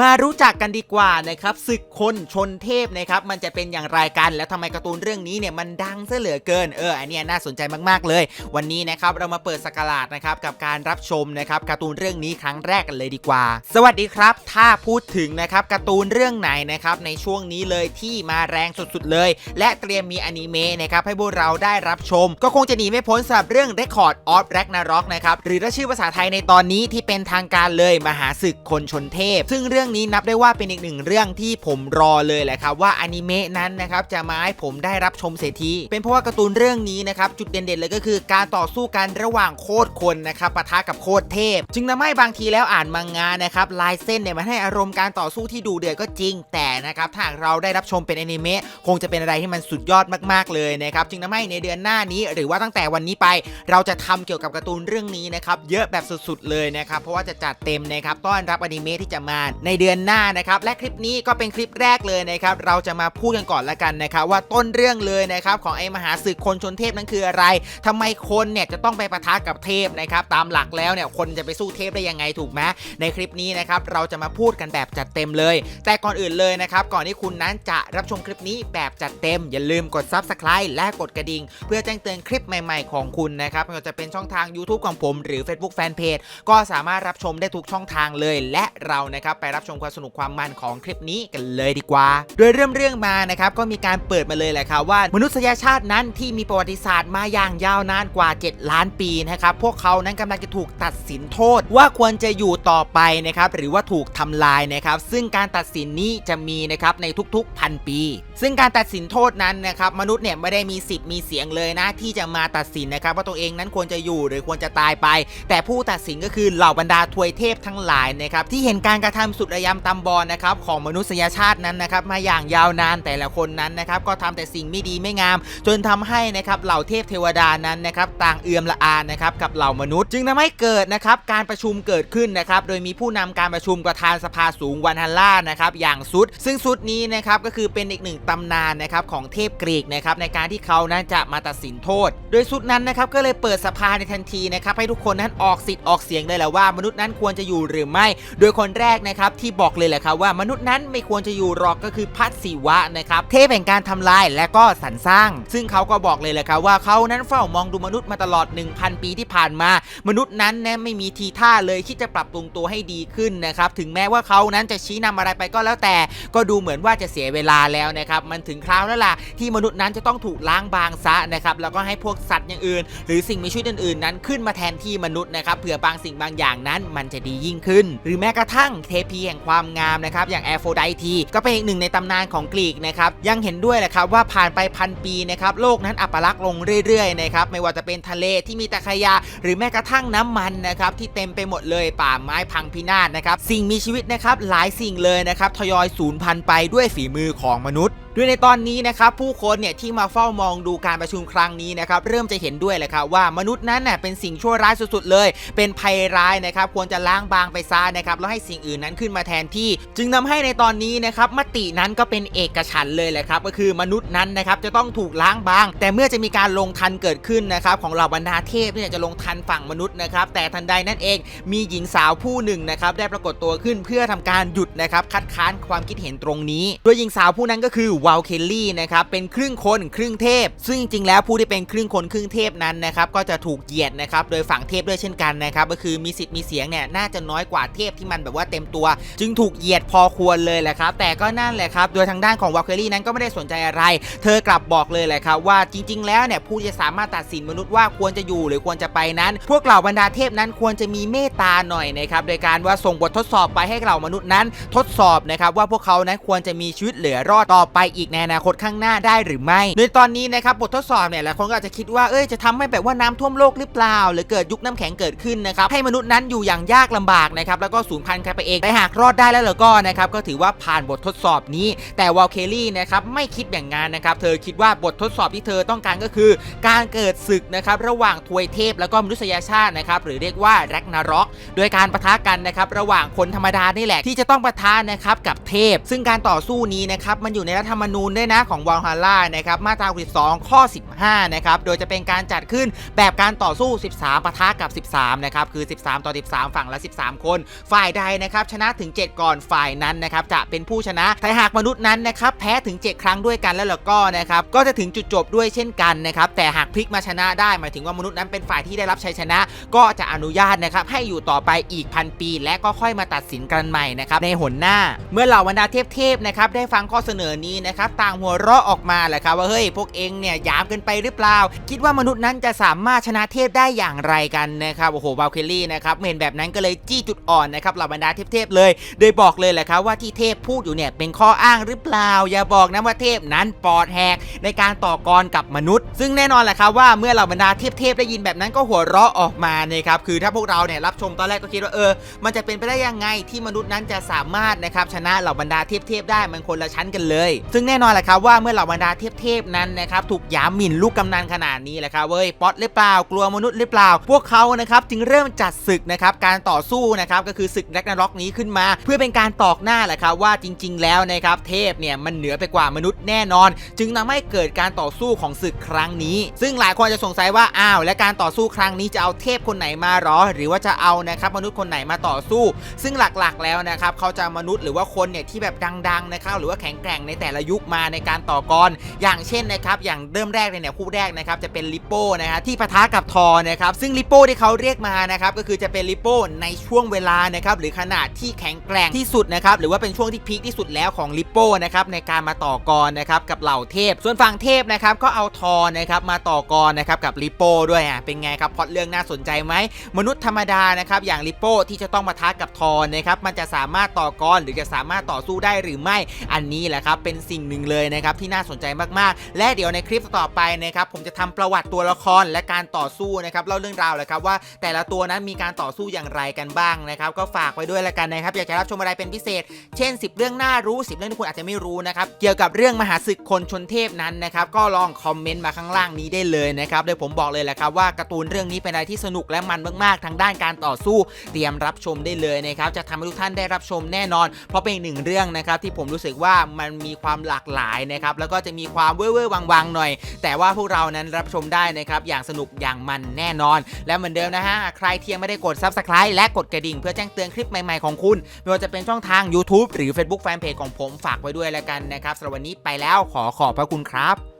มารู้จักกันดีกว่านะครับศึกคนชนเทพนะครับมันจะเป็นอย่างไรกันแล้วทำไมการ์ตูนเรื่องนี้เนี่ยมันดังซะเหลือเกินเอออันนี้น่าสนใจมากๆเลย วันนี้นะครับเรามาเปิดสกราดนะครับกับการรับชมนะครับการ์ตูนเรื่องนี้ครั้งแรกกันเลยดีกว่า สวัสดีครับ ถ้าพูดถึงนะครับการ์ตูนเรื่องไหนนะครับในช่วงนี้เลยที่มาแรงสุดๆเลย และเตรียมมีอนิเมะนะครับให้พวกเราได้รับชม ก็คงจะหนีไม่พ้นสำหรับเรื่อง Record of Ragnarok นะครับหรือถ้าชื่อภาษาไทยในตอนนี้ที่เป็นทางการเลยมหาศึกคนชนเทพ ซึ่งเรื่องื่องนี้นับได้ว่าเป็นอีกหนึ่งเรื่องที่ผมรอเลยแหละครับว่าอนิเมะนั้นนะครับจะมาให้ผมได้รับชมเสียทีเป็นเพราะว่าการ์ตูนเรื่องนี้นะครับจุดเด่นๆเลยก็คือการต่อสู้กันระหว่างโคตรคนนะครับปะทะกับโคตรเทพ จึงทำให้บางทีแล้วอ่านมังงะนะครับลายเส้นเนี่ยมันให้อารมณ์การต่อสู้ที่ดูเดือดก็จริง แต่นะครับถ้าเราได้รับชมเป็นอนิเมะคงจะเป็นอะไรที่มันสุดยอดมากๆเลยนะครับจึงทำให้ในเดือนหน้านี้ หรือว่าตั้งแต่วันนี้ไป เราจะทำเกี่ยวกับการ์ตูนเรื่องนี้นะครับเยอะแบบสุดๆเลยนะครับเพราะว่าจะจัดเต็มนะครับต้อนรับอนิเมะที่จะมาในในเดือนหน้านะครับและคลิปนี้ก็เป็นคลิปแรกเลยนะครับเราจะมาพูดกันก่อนละกันนะครับว่าต้นเรื่องเลยนะครับของไอ้มหาศึกคนชนเทพนั้นคืออะไรทำไมคนเนี่ยจะต้องไปปะทะกับเทพนะครับตามหลักแล้วเนี่ยคนจะไปสู้เทพได้ยังไงถูกไหมในคลิปนี้นะครับเราจะมาพูดกันแบบจัดเต็มเลย แต่ก่อนอื่นเลยนะครับก่อนที่คุณนั้นจะรับชมคลิปนี้แบบจัดเต็ม อย่าลืมกด Subscribe และกดกระดิ่ง เพื่อแจ้งเตือนคลิปใหม่ๆของคุณนะครับไม่ว่าจะเป็นช่องทาง YouTube ของผม หรือ Facebook Fanpage ก็สามารถรับชมได้ทุกช่องทางเลย และเรานะครับไปรับชมความสนุกความมันของคลิปนี้กันเลยดีกว่า โดยเริ่มเรื่องมานะครับก็มีการเปิดมาเลยแหละครับว่ามนุษยชาตินั้นที่มีประวัติศาสตร์มาอย่างยาวนานกว่า 7 ล้านปีนะครับพวกเขานั้นกำลังจะถูกตัดสินโทษว่าควรจะอยู่ต่อไปนะครับหรือว่าถูกทำลายนะครับซึ่งการตัดสินนี้จะมีนะครับในทุกๆพันปี ซึ่งการตัดสินโทษนั้นนะครับมนุษย์เนี่ยไม่ได้มีสิทธิ์มีเสียงเลยนะ ที่จะมาตัดสินนะครับว่าตัวเองนั้นควรจะอยู่หรือควรจะตายไป แต่ผู้ตัดสินก็คือเหล่าบรรดาทวยเทพทั้งหลายนะครับที่เห็นการกระทำสุดระยำตำบอลนะครับของมนุษยชาตินั้นนะครับมาอย่างยาวนานแต่ละคนนั้นนะครับก็ทำแต่สิ่งไม่ดีไม่งาม จนทำให้นะครับเหล่าเทพเทวดานั้นนะครับต่างเอื่อมละอานะครับกับเหล่ามนุษย์ จึงทำให้เกิดนะครับการประชุมเกิดขึ้นนะครับโดยมีผู้นำการประชุมประธานสภาสูงวันฮัลล่านะครับอย่างซุด ซึ่งซุดนี้นะครับก็คือเป็นอีกหนึ่งตำนานนะครับของเทพกรีกนะครับในการที่เขานั้นจะมาตัดสินโทษ โดยซุดนั้นนะครับก็เลยเปิดสภาในทันทีนะครับให้ทุกคนนั้นออกสิทธิ์ออกเสียงเลยแหละว่ามนุษย์นั้นควรจะอยู่หรือไม่ โดยคนแรกนะครับที่บอกเลยแหละครับว่ามนุษย์นั้นไม่ควรจะอยู่หรอกก็คือพัทศิวะนะครับเทพแห่งการทำลายและก็สรรสร้าง ซึ่งเขาก็บอกเลยแหละครับว่าเขานั้นเฝ้ามองดูมนุษย์มาตลอด 1,000 ปีที่ผ่านมา มนุษย์นั้นนะไม่มีทีท่าเลยที่จะปรับปรุงตัวให้ดีขึ้นนะครับถึงแม้ว่าเขานั้นจะชี้นำอะไรไปก็แล้วแต่ ก็ดูเหมือนว่าจะเสียเวลาแล้วนะครับมันถึงคราวแล้วล่ะที่มนุษย์นั้นจะต้องถูกล้างบางซะนะครับแล้วก็ให้พวกสัตว์อย่างอื่น หรือสิ่งมีชีวิตอื่นๆ นั้นขึ้นมาแทนที่มนุษย์นะครับเผื่อบางสิ่งบางอย่างนั้นมันจะดียิ่งขึ้น หรือแม้กระทั่งเทพีแห่งความงามนะครับอย่างแอโฟไดทีก็เป็นอีกหนึ่งในตำนานของกรีกนะครับยังเห็นด้วยแหละครับว่าผ่านไปพันปีนะครับโลกนั้นอัปลักษณ์ลงเรื่อยๆนะครับไม่ว่าจะเป็นทะเลที่มีแต่ขยะ หรือแม้กระทั่งน้ำมันนะครับที่เต็มไปหมดเลยป่าไม้พังพินาศนะครับสิ่งมีชีวิตนะครับหลายสิ่งเลยนะครับทยอยสูญพันธุ์ไปด้วยฝีมือของมนุษย์ ด้วยในตอนนี้นะครับผู้คนเนี่ยที่มาเฝ้ามองดูการประชุมครั้งนี้นะครับเริ่มจะเห็นด้วยแหละครับว่ามนุษย์นั้นน่ะเป็นสิ่งชั่วร้ายสุดๆเลย เป็นภัยร้ายนะครับควรจะล้างบางไปซะนะครับแล้วให้สิ่งอื่นนั้นขึ้นมาแทนที่ จึงทำให้ในตอนนี้นะครับมตินั้นก็เป็นเอกฉันเลยแหละครับก็คือมนุษย์นั้นนะครับจะต้องถูกล้างบาง แต่เมื่อจะมีการลงทันเกิดขึ้นนะครับของเหล่าบรรดาเทพเนี่ยจะลงทันฝั่งมนุษย์นะครับแต่ทันใดนั่นเองมีหญิงสาวผู้หนึ่งนะครับได้ปรากฏตัวขึ้นเพื่อทำการหยุดนะครับคัดค้านความคิดเห็นตรงนี้ โดยหญิงสาวผู้นั้นก็คือวาลเคลลี่นะครับเป็นครึ่งคนครึ่งเทพ ซึ่งจริงๆแล้วผู้ที่เป็นครึ่งคนครึ่งเทพนั้นนะครับก็จะถูกเหยียดนะครับโดยฝั่งเทพด้วยเช่นกันนะครับก็คือมีสิทธิ์มีเสียงเนี่ยน่าจะน้อยกว่าเทพที่มันแบบว่าเต็มตัว จึงถูกเหยียดพอควรเลยแหละครับแต่ก็นั่นแหละครับโดยทางด้านของวาลเคลลี่นั้นก็ไม่ได้สนใจอะไร เธอกลับบอกเลยแหละครับว่าจริง ๆ แล้วเนี่ยผู้จะสามารถตัดสินมนุษย์ว่าควรจะอยู่หรือควรจะไปนั้น พวกเหล่าบรรดาเทพนั้นควรจะมีเมตตาหน่อยนะครับโดยการว่าส่งบททดสอบไปให้เหล่ามนุษย์นั้น ทดสอบนะครับว่าพวกเขานั้นควรจะมีชีวิตเหลือรอดต่อไปอีกในอนาคตข้างหน้าได้หรือไม่ โดยตอนนี้นะครับบททดสอบเนี่ยหลายคนก็อาจจะคิดว่าเอ้ยจะทำให้แบบว่าน้ำท่วมโลกหรือเปล่า หรือเกิดยุคน้ำแข็งเกิดขึ้นนะครับให้มนุษย์นั้นอยู่อย่างยากลำบากนะครับแล้วก็สูญพันธุ์กันไปเองแต่หากรอดได้แล้วแล้วก็นะครับก็ถือว่าผ่านบททดสอบนี้ แต่วอลเคลลี่นะครับไม่คิดอย่างนั้นนะครับเธอคิดว่าบททดสอบที่เธอต้องการก็คือ การเกิดศึกนะครับระหว่างทวยเทพแล้วก็มนุษยชาตินะครับหรือเรียกว่าแร็กนาร็อกโดยการปะทะกันนะครับระหว่างคนธรรมดานี่แหละที่จะต้องปะทะนะครับกับเทพ ซึ่งการต่อสู้นี้นะครับมันอยู่ในรัฐธรรรมนูญด้วยนะของวอลฮาร่านะครับมาตรา12ข้อ 15 นะครับ โดยจะเป็นการจัดขึ้นแบบการต่อสู้ 13ปะทะกับ 13 นะครับ คือ 13 ต่อ 13 ฝั่งละ 13 คน ฝ่ายใดนะครับชนะถึง 7 ก่อนฝ่ายนั้นนะครับจะเป็นผู้ชนะแต่หากมนุษย์นั้นนะครับแพ้ถึง 7 ครั้งด้วยกันแล้วล่ะก็นะครับก็จะถึงจุดจบด้วยเช่นกันนะครับแต่หากพลิกมาชนะได้ หมายถึงว่ามนุษย์นั้นเป็นฝ่ายที่ได้รับชัยชนะ ก็จะอนุญาตนะครับให้อยู่ต่อไปอีกพันปี และก็ค่อยมาตัดสินกันใหม่นะครับในหนหน้า เมื่อเหล่าบรรดาเทพๆนะครับได้ฟังข้อเสนอนี้นะครับต่างหัวเราะออกมาแหละครับว่าเฮ้ยพวกเองเนี่ยหยามเกินไปหรือเปล่า คิดว่ามนุษย์นั้นจะสามารถชนะเทพได้อย่างไรกันนะครับโอ้โหบาลเคลลี่นะครับเห็นแบบนั้นก็เลยจี้จุดอ่อนนะครับเหล่าบรรดาเทพๆเลย โดยบอกเลยแหละครับว่าที่เทพพูดอยู่เนี่ยเป็นข้ออ้างหรือเปล่า อย่าบอกนะว่าเทพนั้นปอดแหกในการต่อกรกับมนุษย์ ซึ่งแน่นอนแหละครับว่าเมื่อเหล่าบรรดาเทพๆได้ยินแบบนั้นก็หัวเราะออกมานะครับคือถ้าพวกเราเนี่ยรับชมตอนแรกก็คิดว่าเออ มันจะเป็นไปได้ยังไงที่มนุษย์นั้นจะสามารถนะครับชนะเหล่าบรรดาเทพๆได้มันคนละชั้นกันเลย ซึงแน่นอนแหละครับว่าเมื่อเหล่าบรรดาเทพๆนั้นนะครับถูกยามหมิ่นลูกกำนันขนาดนี้แหละครับเว้ยป๊อตหรือเปล่ากลัวมนุษย์หรือเปล่า พวกเขานะครับจึงเริ่มจัดศึกนะครับการต่อสู้นะครับก็คือศึกแร็กนาร็อกนี้ขึ้นมา เพื่อเป็นการตอกหน้าแหละครับว่าจริง ๆ แล้วนะครับเทพเนี่ยมันเหนือไปกว่ามนุษย์แน่นอน จึงทำให้เกิดการต่อสู้ของศึกครั้งนี้ ซึ่งหลายคนจะสงสัยว่าอ้าวและการต่อสู้ครั้งนี้จะเอาเทพคนไหนมาหรอ หรือว่าจะเอานะครับมนุษย์คนไหนมาต่อสู้ ซึ่งหลักๆแล้วนะครับเขาจะมนุษย์หรือว่าคนเนี่ยที่แบบดังๆนะครับหรือว่าแข็งแกร่งในแต่ละยุคมาในการต่อกร อย่างเช่นนะครับอย่างเริ่มแรกเลยเนี่ยคู่แรกนะครับจะเป็นลิโป้นะฮะที่ปะทะกับทอนะครับซึ่งลิโป้ที่เขาเรียกมานะครับก็คือจะเป็นลิโป้ในช่วงเวลานะครับหรือขนาดที่แข็งแกร่งที่สุดนะครับหรือว่าเป็นช่วงที่พีคที่สุดแล้วของลิโป้นะครับในการมาต่อกรนะครับกับเหล่าเทพ ส่วนฝั่งเทพนะครับก็เอาทอนะครับมาต่อกรนะครับกับลิโป้ด้วยอะเป็นไงครับพอตเรื่องน่าสนใจไหมมนุษย์ธรรมดานะครับอย่างลิโป้ที่จะต้องมาท้ากับทอนะครับมันจะสามารถต่อกรหรือจะสามารถต่อสู้ได้หรือไม่อันนี้แหละครับเป็นสิ่งหนึ่งเลยนะครับที่น่าสนใจมากๆ และเดี๋ยวในคลิปต่อไปนะครับผมจะทำประวัติตัวละครและการต่อสู้นะครับเล่าเรื่องราวเลยครับว่าแต่ละตัวนั้นมีการต่อสู้อย่างไรกันบ้างนะครับก็ฝากไว้ด้วยละกันนะครับอยากจะรับชมอะไรเป็นพิเศษ เช่น 10 เรื่องน่ารู้ 10 เรื่องที่คุณอาจจะไม่รู้นะครับเกี่ยวกับเรื่องมหาศึกคนชนเทพนั้นนะครับก็ลองคอมเมนต์มาข้างล่างนี้ได้เลยนะครับโดยผมบอกเลยแหละครับว่าการ์ตูนเรื่องนี้เป็นอะไรที่สนุกและมันมากๆ ทางด้านการต่อสู้ เตรียมรับชมได้เลยนะครับจะทำให้ทุกท่านได้รับชมแน่นอน เพราะเป็นหนึ่งเรื่องนะครับที่ผมรู้สึกว่ามันมีความหลากหลายนะครับแล้วก็จะมีความเว่อร์ๆวังๆหน่อย แต่ว่าพวกเรานั้นรับชมได้นะครับอย่างสนุกอย่างมันแน่นอน และเหมือนเดิมนะฮะใครที่ยังไม่ได้กด Subscribe และกดกระดิ่งเพื่อแจ้งเตือนคลิปใหม่ๆของคุณไม่ว่าจะเป็นช่องทาง YouTube หรือ Facebook Fanpage ของผมฝากไว้ด้วยแล้วกันนะครับสำหรับวันนี้ไปแล้วขอขอบพระคุณครับ